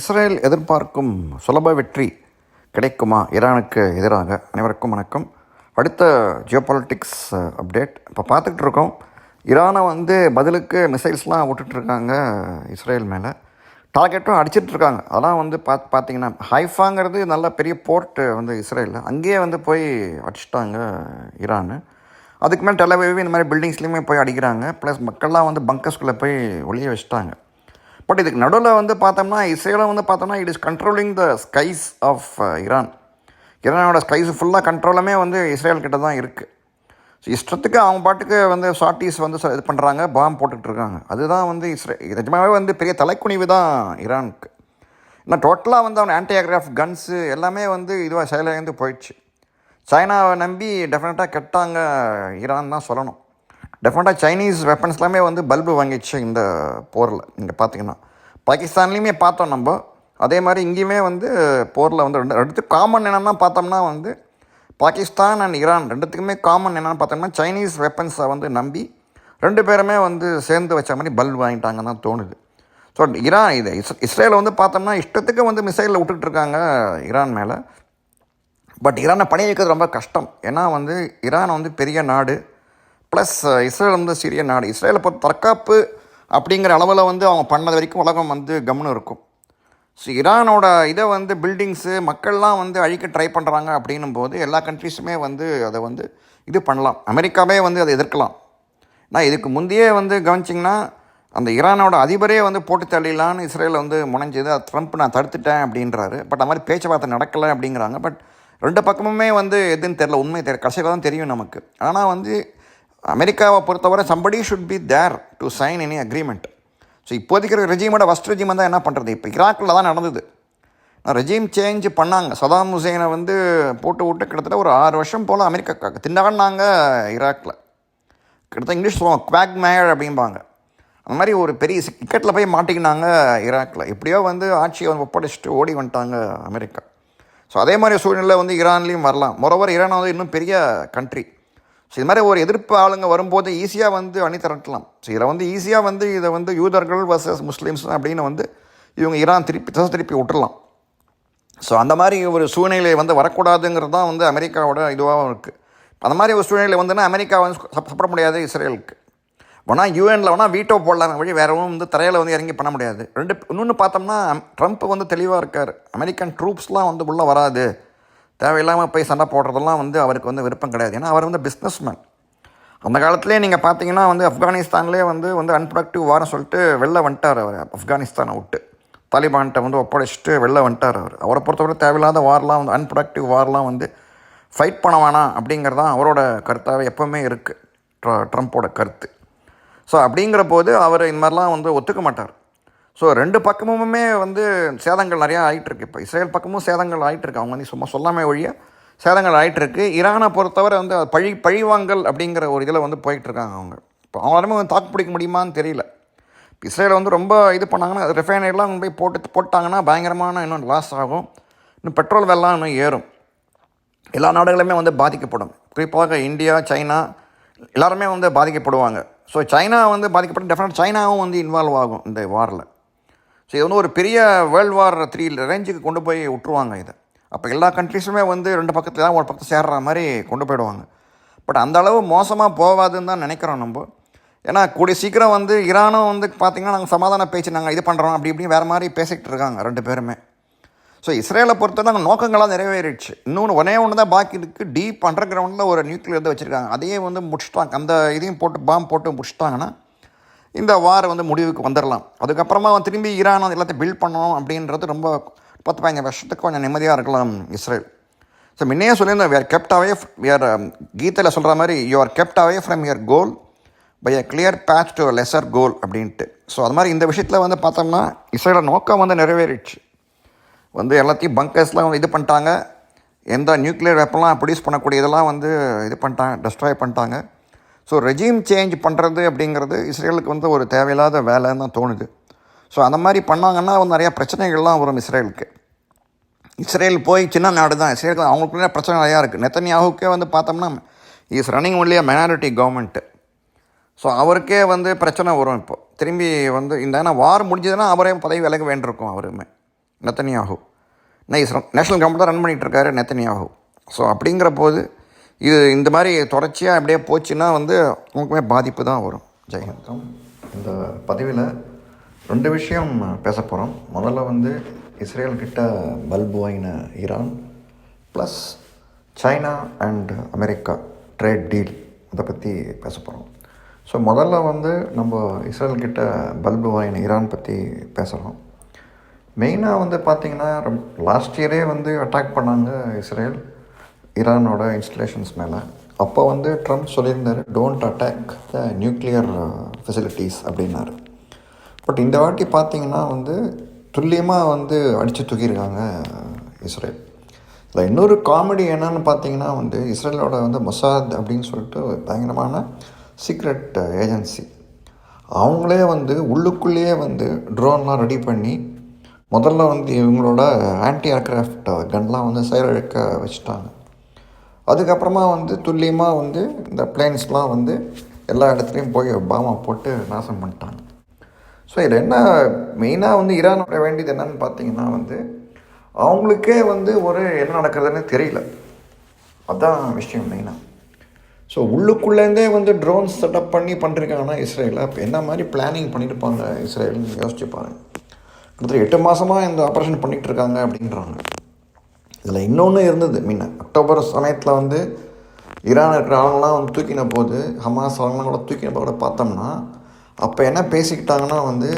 Israel எதிர்பார்க்கும் சுலப வெற்றி கிடைக்குமா? ஈரானுக்கு எதிராக அனைவருக்கும் வணக்கம். அடுத்த ஜியோபாலிட்டிக்ஸ் அப்டேட் இப்போ பார்த்துக்கிட்டு இருக்கோம். ஈரானை வந்து பதிலுக்கு மிசைல்ஸ்லாம் விட்டுட்ருக்காங்க uh, இஸ்ரேல் மேலே. டார்கெட்டும் அடிச்சிட்ருக்காங்க அதெல்லாம் வந்து பார்த்து பார்த்தீங்கன்னா ஹைஃபாங்கிறது நல்ல பெரிய போர்ட்டு uh, வந்து இஸ்ரேலில். அங்கேயே வந்து போய் அடிச்சிட்டாங்க uh, ஈரான். அதுக்கு மேலே டெலவேவி இந்த மாதிரி பில்டிங்ஸ்லேயுமே போய் அடிக்கிறாங்க. ப்ளஸ் மக்கள்லாம் வந்து பங்கர்ஸ்குள்ளே போய் ஒளிய வச்சுட்டாங்க. பட் இதுக்கு நடுவில் வந்து பார்த்தோம்னா இஸ்ரேலும் வந்து பார்த்தோம்னா it is controlling the skies of Iran ஈரானோட skies ஃபுல்லாக கண்ட்ரோலுமே வந்து இஸ்ரேல் கிட்ட தான் இருக்குது ஸோ இஷ்டத்துக்கு அவங்க பாட்டுக்கு வந்து சாட்டிஸ் வந்து ச- இது பண்ணுறாங்க பாம் போட்டுக்கிட்டு இருக்காங்க. அதுதான் வந்து இஸ்ரே இது நிஜமாவே வந்து பெரிய தலைக்குனிவு தான் ஈரானுக்கு ஏன்னா டோட்டலாக வந்து அவன் ஆன்டி கன்ஸு எல்லாமே வந்து இதுவாக செயலேருந்து போயிடுச்சு. சைனாவை நம்பி டெஃபினட்டாக கெட்டாங்க ஈரான் தான் சொல்லணும். டெஃபினட்டாக சைனீஸ் வெப்பன்ஸ் எல்லாமே வந்து பல்பு வாங்கிடுச்சு இந்த போரில். இங்கே பார்த்தீங்கன்னா பாகிஸ்தான்லேயுமே பார்த்தோம் நம்ம. அதே மாதிரி இங்கேயுமே வந்து போரில் வந்து ரெண்டு அடுத்து காமன் என்னென்னா பார்த்தோம்னா வந்து பாகிஸ்தான் அண்ட் ஈரான் ரெண்டுத்துக்குமே காமன் என்னென்னு பார்த்தோம்னா சைனீஸ் வெப்பன்ஸை வந்து நம்பி ரெண்டு பேருமே வந்து சேர்ந்து வச்ச மாதிரி பல்பு வாங்கிட்டாங்கன்னு தான் தோணுது. ஸோ ஈரான் இது இஸ் இஸ்ரேலை வந்து பார்த்தோம்னா இஷ்டத்துக்கு வந்து மிசைலில் விட்டுட்டு இருக்காங்க ஈரான் மேலே. பட் ஈரானை பணி வைக்கிறது ரொம்ப கஷ்டம். ஏன்னா வந்து ஈரான் வந்து பெரிய நாடு. ப்ளஸ் இஸ்ரேல் வந்து சிறிய நாடு. இஸ்ரேலை பொறுத்த தற்காப்பு அப்படிங்கிற அளவில் வந்து அவங்க பண்ணது வரைக்கும் உலகம் வந்து கம்னு இருக்கும். ஸோ ஈரானோட இதை வந்து பில்டிங்ஸு மக்கள்லாம் வந்து அழிக்க ட்ரை பண்ணுறாங்க அப்படின்னும் போது எல்லா கண்ட்ரீஸுமே வந்து அதை வந்து இது பண்ணலாம். அமெரிக்காவே வந்து அதை எதிர்க்கலாம். நான் இதுக்கு முந்தையே வந்து கவனிச்சிங்கன்னா அந்த ஈரானோட அதிபரே வந்து போட்டு தள்ளிடலான்னு இஸ்ரேல் வந்து முனைஞ்சது. அது ட்ரம்ப் நான் தடுத்துட்டேன் அப்படின்றாரு. பட் அந்த மாதிரி பேச்சுவார்த்தை நடக்கலை அப்படிங்கிறாங்க. பட் ரெண்டு பக்கமுமே வந்து எதுன்னு தெரில உண்மை தெரியல கடைசியில் தான் தெரியும் நமக்கு. ஆனால் வந்து அமெரிக்காவை பொறுத்தவரை somebody should be there to sign any agreement so இப்போதைக்கு இருக்கிற ரெஜிமோட ஃபஸ்ட் ரெஜிம் தான் என்ன பண்ணுறது இப்போ ஈராக்கில் தான் நடந்தது. ரெஜிம் சேஞ்ச் பண்ணாங்க. சதாம் ஹுசேனை வந்து போட்டு விட்டு கிட்டத்தட்ட ஒரு ஆறு வருஷம் போல் அமெரிக்கா திண்டாடினாங்க ஈராக்கில் கிட்டத்தட்ட இங்கிலீஷ் சொல்லுவாங்க குவாக் மேயர் அப்படிம்பாங்க. அந்த மாதிரி ஒரு பெரிய சிக்கெட்டில் போய் மாட்டிக்கினாங்க ஈராக்கில் எப்படியோ வந்து ஆட்சியை வந்து ஒப்படைச்சிட்டு ஓடி வந்துட்டாங்க அமெரிக்கா. ஸோ அதே மாதிரி சூழ்நிலை வந்து ஈரான்லேயும் வரலாம். மொரவர் ஈரான் வந்து இன்னும் பெரிய கண்ட்ரி ஸோ இது மாதிரி ஒரு எதிர்ப்பு ஆளுங்க வரும்போது ஈஸியாக வந்து அணி திரட்டலாம். ஸோ இதில் வந்து ஈஸியாக வந்து இதை வந்து யூதர்கள் வர்சஸ் முஸ்லீம்ஸ் அப்படின்னு வந்து இவங்க ஈரான் திருப்பி திசை திருப்பி விட்டுடலாம் ஸோ அந்த மாதிரி ஒரு சூழ்நிலை வந்து வரக்கூடாதுங்கிறது தான் வந்து அமெரிக்காவோட இதுவாகவும் இருக்குது அந்த மாதிரி ஒரு சூழ்நிலை வந்துன்னா அமெரிக்கா வந்து சாப்பிட முடியாது இஸ்ரேலுக்கு. வேணால் யூஎனில் வேணால் வீட்டோ போடலாம் வழி வேறவும் வந்து தரையில் வந்து இறங்கி பண்ண முடியாது. ரெண்டு இன்னொன்று பார்த்தோம்னா ட்ரம்ப் வந்து தெளிவாக இருக்கார். அமெரிக்கன் ட்ரூப்ஸ்லாம் வந்து உள்ளே வராது. தேவையில்லாமல் போய் சண்டை போடுறதெல்லாம் வந்து அவருக்கு வந்து விருப்பம் கிடையாது. ஏன்னா அவர் வந்து பிஸ்னஸ்மேன் அந்த காலத்துலேயே நீங்கள் பார்த்தீங்கன்னா வந்து ஆப்கானிஸ்தான்லேயே வந்து வந்து அன்ப்ரொடக்டிவ் வாரம் சொல்லிட்டு வெளில வந்துட்டார் அவர். ஆப்கானிஸ்தானை விட்டு தாலிபான்கிட்ட வந்து ஒப்படைச்சிட்டு வெளில வந்துட்டார் அவர். அவரை பொறுத்தவரை தேவையில்லாத வார்லாம் வந்து அன்ப்ரொடக்டிவ் வார்லாம் வந்து ஃபைட் பண்ண வேணாம் அப்படிங்கிறது தான் அவரோட கருத்தாகவே எப்போவுமே இருக்குது ட்ர ட்ரம்ப்போட கருத்து. ஸோ அப்படிங்கிற போது அவர் இந்த மாதிரிலாம் வந்து ஒத்துக்க மாட்டார். ஸோ ரெண்டு பக்கமுமே வந்து சேதங்கள் நிறையா ஆகிட்டுருக்கு இப்போ இஸ்ரேல் பக்கமும் சேதங்கள் ஆகிட்டுருக்கு அவங்க வந்து சும்மா சொல்லாமல் ஒழிய சேதங்கள் ஆகிட்டுருக்கு ஈரானை பொறுத்தவரை வந்து பழி பழிவாங்கல் அப்படிங்கிற ஒரு இதில் வந்து போயிட்டுருக்காங்க அவங்க. இப்போ அவங்களாலுமே வந்து தாக்கு பிடிக்க முடியுமான்னு தெரியல. இஸ்ரேலை இஸ்ரேல் வந்து ரொம்ப இது பண்ணாங்கன்னா ரிஃபைனரிலாம் போய் போட்டு போட்டாங்கன்னா பயங்கரமான இன்னும் லாஸ் ஆகும். இன்னும் பெட்ரோல் வெள்ளம் இன்னும் ஏறும். எல்லா நாடுகளுமே வந்து பாதிக்கப்படும். குறிப்பாக இந்தியா சைனா எல்லாருமே வந்து பாதிக்கப்படுவாங்க. ஸோ சைனா வந்து பாதிக்கப்பட்டு டெஃபினட் சைனாவும் வந்து இன்வால்வ் ஆகும் இந்த வாரில் ஸோ இது வந்து ஒரு பெரிய வேர்ல்டு வார் த்ரீ ரேஞ்சுக்கு கொண்டு போய் விட்ருவாங்க இதை. அப்போ எல்லா கண்ட்ரீஸுமே வந்து ரெண்டு பக்கத்தில் தான் ஒரு பக்கத்து சேர்ற மாதிரி கொண்டு போயிடுவாங்க. பட் அந்த அளவு மோசமாக போகாதுன்னு தான் நினைக்கிறோம் நம்ம. ஏன்னா கூடிய சீக்கிரம் வந்து ஈரானும் வந்து பார்த்திங்கன்னா நாங்கள் சமாதான பேச்சு நாங்கள் இது பண்ணுறோம் அப்படி இப்படி வேறு மாதிரி பேசிக்கிட்டு இருக்காங்க ரெண்டு பேருமே. ஸோ இஸ்ரேலை பொறுத்த நாங்கள் நோக்கங்களாக நிறைவேறிடுச்சு. இன்னொன்று ஒன்றே ஒன்று தான் பாக்கி இருக்குது டீப் அண்டர் கிரவுண்டில் ஒரு நியூக்ளியர் வந்து வச்சுருக்காங்க. அதையே வந்து முடிச்சிட்டாங்க. அந்த இதையும் போட்டு பாம் போட்டு முடிச்சிட்டாங்கன்னா இந்த வார் வந்து முடிவுக்கு வந்துடலாம் அதுக்கப்புறமா அவன் திரும்பி ஈரான் அது எல்லாத்தையும் பில்ட் பண்ணணும் அப்படின்றது ரொம்ப பத்து பதினஞ்சு வருஷத்துக்கு கொஞ்சம் நிம்மதியாக இருக்கலாம் இஸ்ரேல். ஸோ முன்னையே சொல்லியிருந்தோம் we're kept away we are um, கீதையில் சொல்கிற மாதிரி you are kept away from your goal by a clear path to lesser goal அப்படின்ட்டு. ஸோ அது மாதிரி இந்த விஷயத்தில் வந்து பார்த்தோம்னா இஸ்ரேலோட நோக்கம் வந்து நிறைவேறிடுச்சு. வந்து எல்லாத்தையும் பங்கர்ஸ்லாம் இது பண்ணிட்டாங்க. எந்த நியூக்ளியர் வெப்பன்லாம் ப்ரொடியூஸ் பண்ணக்கூடிய இதெல்லாம் வந்து இது பண்ணிட்டாங்க டெஸ்ட்ராய் பண்ணிட்டாங்க. ஸோ ரெஜிம் சேஞ்ச் பண்ணுறது அப்படிங்கிறது இஸ்ரேலுக்கு வந்து ஒரு தேவையில்லாத வேலைன்னு தான் தோணுது. ஸோ அந்த மாதிரி பண்ணாங்கன்னா வந்து நிறையா பிரச்சனைகள்லாம் வரும் இஸ்ரேலுக்கு. இஸ்ரேல் போய் சின்ன நாடு தான். இஸ்ரேலுக்கு அவங்களுக்குள்ளே பிரச்சனை நிறையா இருக்குது நெத்தன்யாவுக்கே வந்து பார்த்தோம்னா இஸ் ரன்னிங் ஒன்லியாக மைனாரிட்டி கவர்மெண்ட்டு ஸோ அவருக்கே வந்து பிரச்சனை வரும் இப்போ. திரும்பி வந்து இந்த ஏன்னா வார் முடிஞ்சதுன்னா அவரே பதவி விலக வேண்டியிருக்கும் அவருமே. நெத்தனியாகு. நைஸ் நேஷனல் கவர்மெண்ட் தான் ரன் பண்ணிகிட்டு இருக்காரு நெத்தனியாகு. ஸோ அப்படிங்கிற போது இது இந்த மாதிரி தொடர்ச்சியாக அப்படியே போச்சுன்னா வந்து உங்களுக்குமே பாதிப்பு தான் வரும். ஜெயஹிந்த் இந்த பதிவில் ரெண்டு விஷயம் பேச போகிறோம் முதல்ல வந்து இஸ்ரேல் கிட்ட பல்பு வாங்கின Iran plus China and America trade deal அதை பற்றி பேச போகிறோம் ஸோ முதல்ல வந்து நம்ம இஸ்ரேல் கிட்ட பல்பு வாங்கின ஈரான் பற்றி பேசுகிறோம் மெயினாக வந்து பார்த்திங்கன்னா லாஸ்ட் இயரே வந்து அட்டாக் பண்ணாங்க இஸ்ரேல். ஈரானோட இன்ஸ்டலேஷன்ஸ் மேலே. அப்போ வந்து ட்ரம்ப் சொல்லியிருந்தார் don't attack the nuclear facilities அப்படின்னாரு. பட் இந்த வாட்டி பார்த்தீங்கன்னா வந்து துல்லியமாக வந்து அடித்து தூக்கியிருக்காங்க இஸ்ரேல். இதில் இன்னொரு காமெடி என்னன்னு பார்த்தீங்கன்னா வந்து இஸ்ரேலோட வந்து மொசாத் அப்படின்னு சொல்லிட்டு ஒரு பயங்கரமான சீக்ரெட் ஏஜென்சி uh, அவங்களே வந்து உள்ளுக்குள்ளேயே வந்து ட்ரோன்லாம் ரெடி பண்ணி முதல்ல வந்து இவங்களோட ஆன்டி ஏர்க்ராஃப்ட் கன்லாம் வந்து செயலிழக்க வச்சுட்டாங்க. அதுக்கப்புறமா வந்து துல்லியமாக வந்து இந்த பிளேன்ஸ்லாம் வந்து எல்லா இடத்துலையும் போய் பாமா போட்டு நாசம் பண்ணிட்டாங்க. ஸோ இதில் என்ன மெயினாக வந்து ஈரானோட வேண்டியது என்னன்னு பார்த்தீங்கன்னா வந்து அவங்களுக்கே வந்து ஒரு என்ன நடக்கிறதுன்னு தெரியல. அதான் விஷயம் மெயினாக ஸோ உள்ளுக்குள்ளேருந்தே வந்து ட்ரோன்ஸ் செட்டப் பண்ணி பண்ணிருக்காங்கன்னா இஸ்ரேலில் இப்போ என்ன மாதிரி பிளானிங் பண்ணியிருப்பாங்க இஸ்ரேல்னு யோசிச்சு பாருங்கள் கிட்டத்தட்ட எட்டு மாதமாக இந்த ஆப்ரேஷன் பண்ணிகிட்டு இருக்காங்க அப்படின்றாங்க. இதில் இன்னொன்று இருந்தது. முன்ன அக்டோபர் சமயத்தில் வந்து ஈரான் இருக்கிற ஆளுங்களாம் வந்து தூக்கின போது ஹமாஸ் ஆளுங்களாம் கூட தூக்கின போது பார்த்தோம்னா அப்போ என்ன பேசிக்கிட்டாங்கன்னா வந்து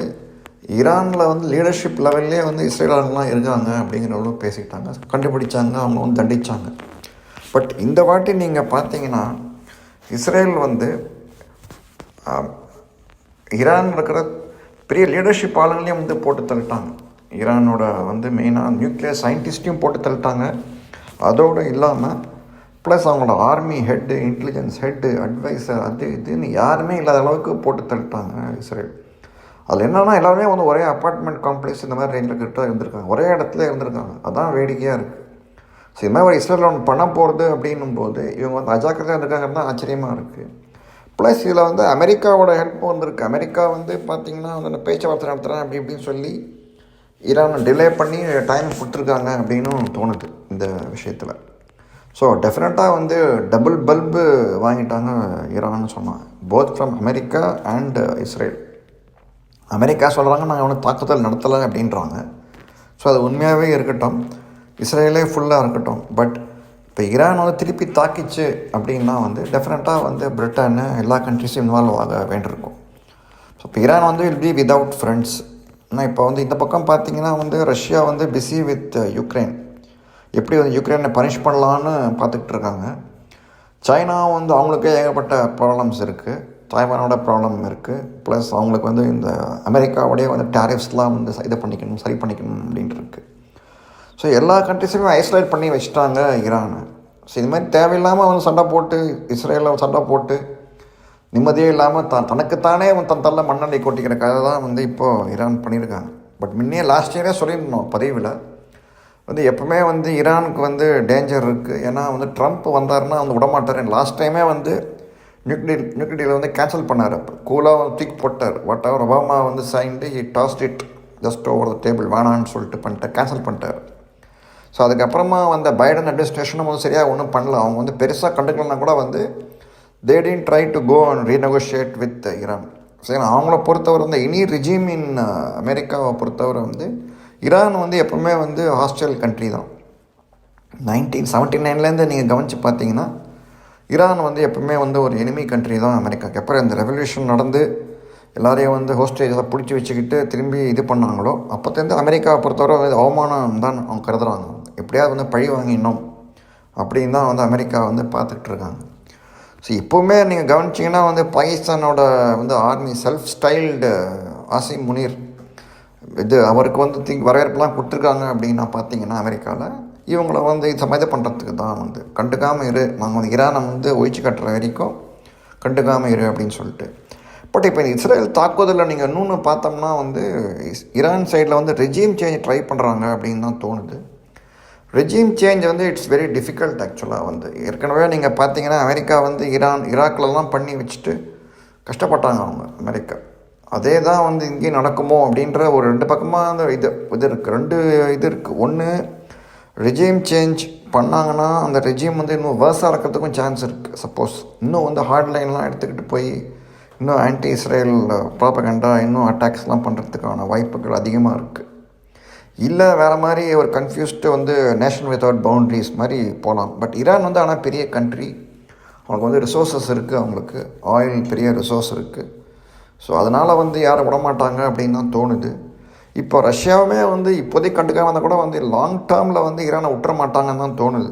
ஈரானில் வந்து லீடர்ஷிப் லெவல்லே வந்து இஸ்ரேல் இருக்காங்க அப்படிங்கிற அளவு பேசிக்கிட்டாங்க. கண்டுபிடிச்சாங்க அவங்க வந்து தண்டிச்சாங்க. பட் இந்த வாட்டி நீங்கள் பார்த்தீங்கன்னா இஸ்ரேல் வந்து ஈரான் இருக்கிற பெரிய லீடர்ஷிப் ஆளுங்களையும் வந்து போட்டு தள்ளிட்டாங்க. ஈரானோட வந்து மெயினாக நியூக்ளியர் சயின்டிஸ்ட்டையும் போட்டு தள்ளிட்டாங்க அதோடு இல்லாமல் ப்ளஸ் அவங்களோட army head intelligence head advisor அது இதுன்னு யாருமே இல்லாத அளவுக்கு போட்டு தள்ளிட்டாங்க இஸ்ரேல். அதில் என்னென்னா எல்லாருமே வந்து ஒரே அப்பார்ட்மெண்ட் காம்ப்ளெக்ஸ் இந்த மாதிரி ரேஞ்சில் கிட்ட இருந்திருக்காங்க. ஒரே இடத்துல இருந்திருக்காங்க. அதான் வேடிக்கையாக இருக்குது ஸோ இது மாதிரி இஸ்ரேலில் ஒன்று பண்ண போகிறது அப்படின்னும் போது இவங்க வந்து அஜாக்கிரதையாக இருக்காங்கன்னு தான் ஆச்சரியமாக இருக்குது ப்ளஸ் இதில் வந்து அமெரிக்காவோட ஹெல்ப் வந்திருக்கு. அமெரிக்கா வந்து பார்த்திங்கன்னா வந்து பேச்சுவார்த்தை நடத்துகிறேன் அப்படி இப்படின்னு சொல்லி ஈரான் டிலே பண்ணி டைம் கொடுத்துருக்காங்க அப்படின்னும் தோணுது இந்த விஷயத்தில். ஸோ டெஃபினட்டாக வந்து டபுள் பல்பு வாங்கிட்டாங்க ஈரான்னு சொன்னாங்க both from America and Israel America சொல்கிறாங்க நாங்கள் ஒன்றும் தாக்குதல் நடத்தலை அப்படின்றாங்க. ஸோ அது உண்மையாகவே இருக்கட்டும். இஸ்ரேலே ஃபுல்லாக இருக்கட்டும். பட் இப்போ ஈரான் வந்து திருப்பி தாக்கிச்சு அப்படின்னா வந்து டெஃபினட்டாக வந்து பிரிட்டனு எல்லா கண்ட்ரிஸும் இன்வால்வ் ஆக வேண்டியிருக்கும். ஸோ இப்போ ஈரான் வந்து வில் பி விதவுட் ஃப்ரெண்ட்ஸ் ஆனால் இப்போ வந்து இந்த பக்கம் பார்த்தீங்கன்னா வந்து ரஷ்யா வந்து பிஸி வித் யுக்ரைன் எப்படி வந்து யுக்ரைனை பனிஷ் பண்ணலான்னு பார்த்துக்கிட்டு இருக்காங்க. சைனா வந்து அவங்களுக்கே ஏகப்பட்ட ப்ராப்ளம்ஸ் இருக்குது தாய்வானோட ப்ராப்ளம் இருக்குது ப்ளஸ் அவங்களுக்கு வந்து இந்த அமெரிக்காவோடைய வந்து டேரிஃப்ஸ்லாம் வந்து இது பண்ணிக்கணும் சரி பண்ணிக்கணும் அப்படின்ட்டு இருக்குது ஸோ எல்லா கண்ட்ரிஸுமே ஐசோலேட் பண்ணி வச்சுட்டாங்க ஈரானை ஸோ இது மாதிரி தேவையில்லாமல் வந்து சண்டை போட்டு இஸ்ரேலில் சண்டை போட்டு நிம்மதியே இல்லாமல் தான் தனக்குத்தானே தன் தள்ள மண்ணெண்ணை கொட்டிக்கிற கதை தான் வந்து இப்போது ஈரான் பண்ணியிருக்காங்க. பட் முன்னே லாஸ்ட் இயரே சொல்லியிருந்தோம் பதிவில் வந்து எப்பவுமே வந்து ஈரானுக்கு வந்து டேஞ்சர் இருக்குது ஏன்னா வந்து ட்ரம்ப் வந்தாருன்னா வந்து விடமாட்டார். லாஸ்ட் டைமே வந்து நியூக்ளியர் நியூக்ளியரில் வந்து கேன்சல் பண்ணார். அப்போ கூலாக தூக்கி போட்டார். வாட் அவர் ஒபாமா வந்து signed he tossed it just over the table வேணான்னு சொல்லிட்டு பண்ணிட்டார் கேன்சல் பண்ணிட்டார். ஸோ அதுக்கப்புறமா வந்த பைடன் அட்மினிஸ்ட்ரேஷனும் வந்து சரியாக ஒன்றும் பண்ணல. அவங்க வந்து பெருசாக கண்டுக்கலனா கூட வந்து they tend try to go and renegotiate with Iran சரி அவங்கள பொறுத்தவரை வந்து எனி ரிஜிம் இன் அமெரிக்காவை பொறுத்தவரை வந்து ஈரான் வந்து எப்போவுமே வந்து ஹாஸ்டல் கண்ட்ரி தான். நைன்டீன் செவன்ட்டி நைன்லேருந்து நீங்கள் கவனித்து பார்த்தீங்கன்னா ஈரான் வந்து எப்பவுமே வந்து ஒரு எனிமி கண்ட்ரி தான் அமெரிக்காவுக்கு. எப்போ இந்த ரெவல்யூஷன் நடந்து எல்லாரையும் வந்து ஹோஸ்டேஜை பிடிச்சி வச்சுக்கிட்டு திரும்பி இது பண்ணாங்களோ அப்போத்தேருந்து அமெரிக்காவை பொறுத்தவரை வந்து அவமானம் தான் அவங்க கருதுகிறாங்க எப்படியாவது வந்து பழி வாங்கினோம் அப்படின்னு தான் வந்து அமெரிக்கா வந்து பார்த்துட்ருக்காங்க ஸோ இப்போவுமே நீங்கள் கவனிச்சிங்கன்னா வந்து பாகிஸ்தானோட வந்து army self styled Asim Munir இது அவருக்கு வந்து திங் வரவேற்பெலாம் கொடுத்துருக்காங்க அப்படின்னா பார்த்தீங்கன்னா அமெரிக்காவில் இவங்கள வந்து சமயத்தை பண்ணுறதுக்கு தான் வந்து கண்டுக்காமல் இரு நாங்கள் வந்து ஈரானை வந்து ஒழிச்சு கட்டுற வரைக்கும் கண்டுக்காமல் இரு அப்படின்னு சொல்லிட்டு. பட் இப்போ இந்த இஸ்ரேல் தாக்குதலில் நீங்கள் இன்னொன்று பார்த்தோம்னா வந்து ஈரான் சைடில் வந்து ரெஜிம் சேஞ்ச் ட்ரை பண்ணுறாங்க அப்படின்னு தான் தோணுது. ரெஜிம் சேஞ்ச் வந்து இட்ஸ் வெரி டிஃபிகல்ட் ஆக்சுவலாக வந்து. ஏற்கனவே நீங்கள் பார்த்தீங்கன்னா அமெரிக்கா வந்து ஈரான் ஈராக்லலாம் பண்ணி வச்சுட்டு கஷ்டப்பட்டாங்க அவங்க அமெரிக்கா. அதே தான் வந்து இங்கேயும் நடக்குமோ அப்படின்ற ஒரு ரெண்டு பக்கமாக அந்த இது இது இருக்குது ரெண்டு இது இருக்குது ஒன்று ரெஜிம் சேஞ்ச் பண்ணாங்கன்னா அந்த ரெஜிம் வந்து இன்னும் வேர்ஸாக இருக்கிறதுக்கும் சான்ஸ் இருக்குது சப்போஸ் இன்னும் வந்து ஹார்ட் லைன்லாம் எடுத்துக்கிட்டு போய் இன்னும் ஆன்டி இஸ்ரேல் ப்ராப்பகண்டா இன்னும் அட்டாக்ஸ்லாம் பண்ணுறதுக்கான வாய்ப்புகள் அதிகமாக இருக்குது இல்லை வேறு மாதிரி ஒரு கன்ஃபியூஸ்டு வந்து நேஷன் வித்தவுட் பவுண்ட்ரிஸ் மாதிரி போகலாம் பட் ஈரான் வந்து ஆனால் பெரிய கண்ட்ரி அவங்களுக்கு வந்து ரிசோர்ஸஸ் இருக்குது அவங்களுக்கு. ஆயில் பெரிய ரிசோர்ஸ் இருக்குது ஸோ அதனால் வந்து யாரும் விடமாட்டாங்க அப்படின்னு தான் தோணுது. இப்போ ரஷ்யாவுமே வந்து இப்போதைக்கு கண்டுக்காம இருந்தால் கூட வந்து லாங் டேர்மில் வந்து ஈரானை விட்டுற மாட்டாங்கன்னு தான் தோணுது.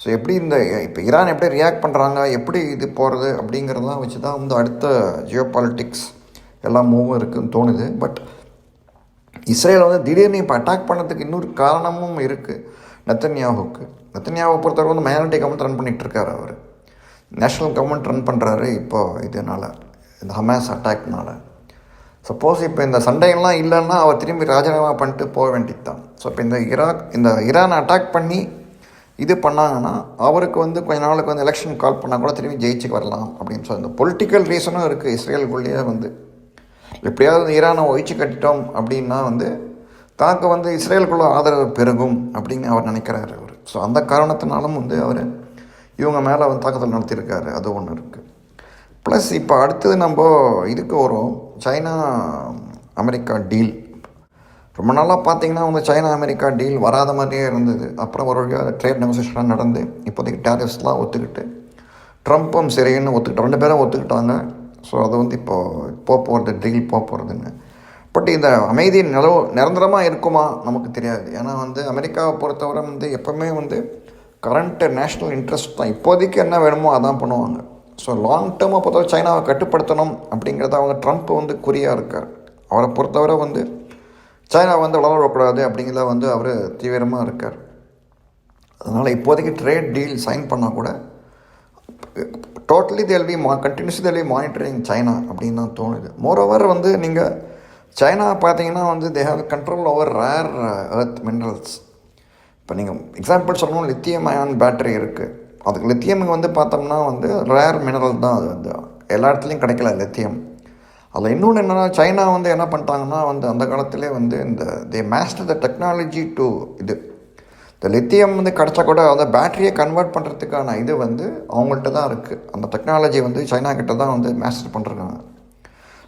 ஸோ எப்படி இந்த இப்போ ஈரான் எப்படி ரியாக்ட் பண்ணுறாங்க எப்படி இது போகிறது அப்படிங்கிறதெல்லாம் வச்சு தான் வந்து அடுத்த ஜியோ பாலிட்டிக்ஸ் எல்லா மூவும் இருக்குதுன்னு தோணுது. பட் இஸ்ரேல் வந்து திடீர்னு இப்போ அட்டாக் பண்ணதுக்கு இன்னொரு காரணமும் இருக்குது நத்தன்யாவுக்கு நத்தன்யாவை பொறுத்தவரை வந்து மைனாரிட்டி கவர்மெண்ட் ரன் பண்ணிகிட்ருக்காரு அவர். நேஷ்னல் கவர்மெண்ட் ரன் பண்ணுறாரு இப்போது இதனால் இந்த ஹமாஸ் அட்டாக்னால சப்போஸ் இப்போ இந்த சண்டையெல்லாம் இல்லைன்னா அவர் திரும்பி ராஜினாமா பண்ணிட்டு போக வேண்டியது தான் ஸோ இப்போ இந்த ஈராக் இந்த ஈரானை அட்டாக் பண்ணி இது பண்ணாங்கன்னா அவருக்கு வந்து கொஞ்ச நாளுக்கு வந்து எலெக்ஷன் கால் பண்ணால் கூட திரும்பி ஜெயிச்சுக்கு வரலாம் அப்படின்னு சொல்லி இந்த பொலிட்டிக்கல் ரீசனும் இருக்குது இஸ்ரேலுக்குள்ளேயே வந்து எப்படியாவது ஈரானை ஒழிச்சு கட்டிட்டோம் அப்படின்னா வந்து தனக்கு வந்து இஸ்ரேலுக்குள்ள ஆதரவு பெருகும் அப்படின்னு அவர் நினைக்கிறாரு அவர். ஸோ அந்த காரணத்தினாலும் வந்து அவர் இவங்க மேலே வந்து தாக்குதல் நடத்தியிருக்காரு. அது ஒன்று இருக்குது ப்ளஸ் இப்போ அடுத்தது நம்ம இதுக்கு வரும். China America deal. ரொம்ப நாளாக பார்த்தீங்கன்னா வந்து சைனா அமெரிக்கா டீல் வராத மாதிரியே இருந்தது. அப்புறம் ஒரு வழியாக ட்ரேட் நெகோசியேஷன் நடந்து இப்போதைக்கு டேரிஃப்ஸ்லாம் ஒத்துக்கிட்டு ட்ரம்ப்பும் சரின்னு ஒத்துக்கிட்டு ரெண்டு பேரும் ஒத்துக்கிட்டாங்க. ஸோ அது வந்து இப்போது போக போகிறது டீல் போக போகிறதுன்னு பட் இந்த அமைதி நிலவு நிரந்தரமாக இருக்குமா? நமக்கு தெரியாது. ஏன்னா வந்து அமெரிக்காவை பொறுத்தவரை வந்து எப்போவுமே வந்து கரண்ட்டு நேஷ்னல் இன்ட்ரெஸ்ட் தான். இப்போதைக்கு என்ன வேணுமோ அதான் பண்ணுவாங்க. ஸோ லாங் டேர்மாக பொறுத்தவரை சைனாவை கட்டுப்படுத்தணும் அப்படிங்கிறத அவங்க ட்ரம்ப் வந்து குறியாக இருக்கார். அவரை பொறுத்தவரை வந்து சைனா வந்து வளரக்கூடாது அப்படிங்கிறத வந்து அவர் தீவிரமாக இருக்கார். அதனால் இப்போதைக்கு ட்ரேட் டீல் சைன் பண்ணால் கூட டோட்டலி தேல் பி மா continuous they'll be monitoring China அப்படின்னு தான் தோணுது. மோரோவர் வந்து நீங்கள் சைனா பார்த்தீங்கன்னா வந்து they have control over rare earth minerals இப்போ நீங்கள் எக்ஸாம்பிள் சொல்லணும் லித்தியம் அயான் பேட்டரி இருக்குது அதுக்கு லித்தியமுக்கு வந்து பார்த்தோம்னா வந்து ரேர் மினரல் தான் அது வந்து. எல்லா இடத்துலையும் கிடைக்கல லித்தியம் அதில் இன்னொன்று என்னென்னா சைனா வந்து என்ன பண்ணிட்டாங்கன்னா வந்து அந்த காலத்திலே வந்து இந்த தே மேஸ்டர் த டெக்னாலஜி டு இது இந்த லித்தியம் வந்து கிடச்சா கூட அந்த பேட்டரியை கன்வெர்ட் பண்ணுறதுக்கான இது வந்து அவங்கள்ட்ட தான் இருக்குது அந்த டெக்னாலஜி வந்து சைனா கிட்ட தான் வந்து மேஸ்டர் பண்ணுறாங்க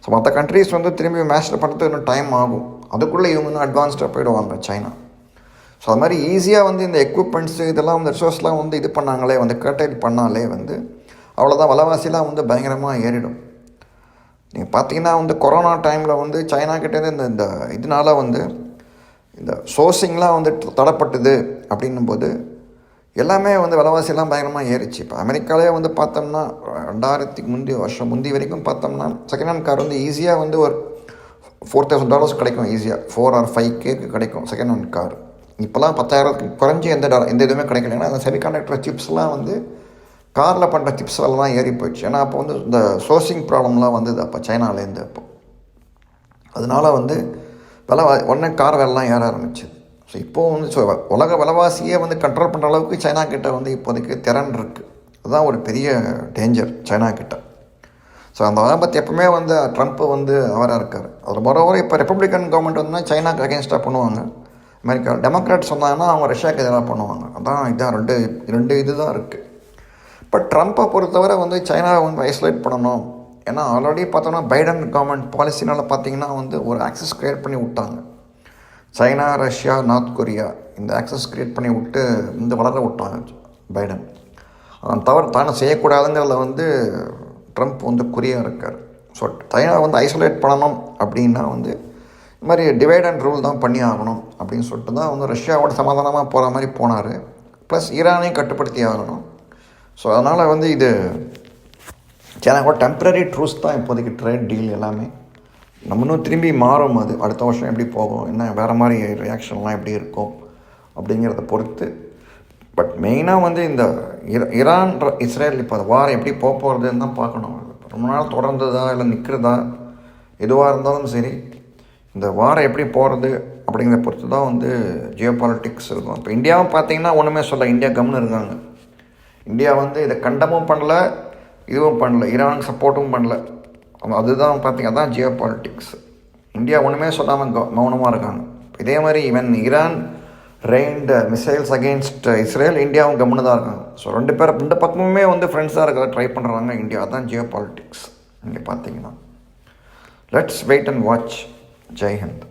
ஸோ மற்ற கண்ட்ரீஸ் வந்து திரும்பி மேஸ்டர் பண்ணுறதுக்கு இன்னும் டைம் ஆகும். அதுக்குள்ளே இவங்க இன்னும் அட்வான்ஸ்டாக போயிடுவாங்க சைனா. ஸோ அது மாதிரி ஈஸியாக வந்து இந்த எக்யூப்மெண்ட்ஸு இதெல்லாம் வந்து ரிசோர்ஸ்லாம் வந்து இது பண்ணாங்களே வந்து கர்டைல் பண்ணாலே வந்து அவ்வளோதான் விலைவாசிலாம் வந்து பயங்கரமாக ஏறிடும். நீங்கள் பார்த்தீங்கன்னா வந்து கொரோனா டைமில் வந்து சைனா கிட்டேருந்து இந்த இந்த இதனால் வந்து இந்த சோர்சிங்லாம் வந்து தடப்பட்டது. அப்படின்னும் போது எல்லாமே வந்து விலைவாசியெல்லாம் பயங்கரமாக ஏறிச்சு. இப்போ அமெரிக்காலே வந்து பார்த்தோம்னா ரெண்டாயிரத்துக்கு முந்தைய வருஷம் முந்தி வரைக்கும் பார்த்தோம்னா செகண்ட் ஹேண்ட் கார் வந்து ஈஸியாக வந்து ஒரு ஃபோர் தௌசண்ட் டாலர்ஸ் கிடைக்கும் ஈஸியாக ஃபோர் ஆர் ஃபைவ் கேக்கு கிடைக்கும் செகண்ட் ஹேண்ட் கார் இப்போலாம் பத்தாயிரத்துக்கு குறைஞ்சி எந்த டாலர் எந்த இதுவுமே கிடைக்கலன்னா அந்த செமிகாண்டக்டர் சிப்ஸ்லாம் வந்து காரில் பண்ணுற சிப்ஸ் எல்லாம் ஏறி போயிடுச்சு. ஏன்னா அப்போ வந்து இந்த சோர்சிங் ப்ராப்ளம்லாம் வந்தது அப்போ சைனாலேருந்து அப்போ. அதனால் வந்து விலை உடனே கார் விலைலாம் ஏற ஆரம்பிச்சிது. ஸோ இப்போது வந்து ஸோ உலக விலைவாசியே வந்து கண்ட்ரோல் பண்ணுற அளவுக்கு சைனா கிட்ட வந்து இப்போதைக்கு திறன் இருக்குது அதுதான் ஒரு பெரிய டேஞ்சர் சைனா கிட்ட. ஸோ அந்த ஆபத்து எப்பவுமே வந்து ட்ரம்ப் வந்து அவராக இருக்கார். அதில் மொரோவர் இப்போ ரிப்பப்ளிகன் கவர்மெண்ட் வந்து சைனாக்கு அகேன்ஸ்டாக பண்ணுவாங்க. அமெரிக்கா டெமோக்ராட் சொன்னாங்கன்னா அவங்க ரஷ்யாவுக்கு எதிராக பண்ணுவாங்க. அதான் இதான் ரெண்டு ரெண்டு இது தான் இருக்குது பட் ட்ரம்ப்பை பொறுத்தவரை வந்து சைனாவை வந்து ஐசோலேட் பண்ணணும். ஏன்னா ஆல்ரெடி பார்த்தோன்னா பைடன் கவர்மெண்ட் பாலிசினால் பார்த்தீங்கன்னா வந்து ஒரு ஆக்சஸ் க்ரியேட் பண்ணி விட்டாங்க. சைனா ரஷ்யா நார்த் கொரியா இந்த ஆக்சஸ் க்ரியேட் பண்ணி விட்டு இந்த வளர விட்டாங்க பைடன். அவன் தவறு தானே செய்யக்கூடாதுங்கிறத வந்து ட்ரம்ப் வந்து குறியாக இருக்கார். ஸோ சைனா வந்து ஐசோலேட் பண்ணணும் அப்படின்னா வந்து இது மாதிரி டிவைட் அண்ட் ரூல் தான் பண்ணி ஆகணும் அப்படின்னு சொல்லிட்டு தான் வந்து ரஷ்யாவோட சமாதானமாக போகிற மாதிரி போனார். ப்ளஸ் ஈரானையும் கட்டுப்படுத்தி ஆகணும். ஸோ அதனால் வந்து இது சைனாவோட டெம்பரரி ட்ரூஸ் தான் இப்போதைக்கு ட்ரேட் டீல் எல்லாமே. நம்ம இன்னும் திரும்பி மாறும் அது. அடுத்த வருஷம் எப்படி போகும்? என்ன வேறு மாதிரி ரியாக்ஷன்லாம் எப்படி இருக்கும்? அப்படிங்கிறத பொறுத்து. பட் மெயினாக வந்து இந்த இர ஈரான் இஸ்ரேல் இப்போ அது வாரம் எப்படி போக போகிறதுன்னு தான் பார்க்கணும். ரொம்ப நாள் தொடர்ந்ததா இல்லை நிற்கிறதா எதுவாக இருந்தாலும் சரி இந்த வாரம் எப்படி போகிறது அப்படிங்கிறத பொறுத்து தான் வந்து ஜியோ பாலிட்டிக்ஸ் இருக்கும். இப்போ இந்தியாவும் பார்த்தீங்கன்னா ஒன்றுமே சொல்ல இந்தியா கம்னு இருக்காங்க. இந்தியா வந்து இதை கண்டமும் பண்ணல இதுவும் பண்ணல ஈரானுக்கு சப்போர்ட்டும் பண்ணல. அதுதான் பார்த்திங்க அதான் ஜியோ பாலிட்டிக்ஸ் இந்தியா ஒன்றுமே சொல்லாமல் மௌனமாக இருக்காங்க. இதே மாதிரி even Iran rained missiles against Israel இந்தியாவும் கம்முன்னு தான் இருக்காங்க. ஸோ ரெண்டு பேரும் ரெண்டு பக்கமுமே வந்து ஃப்ரெண்ட்ஸாக இருக்க ட்ரை பண்ணுறாங்க இந்தியா. தான் ஜியோ பாலிட்டிக்ஸ் இங்கே பார்த்தீங்கன்னா let's wait and watch Jai Hind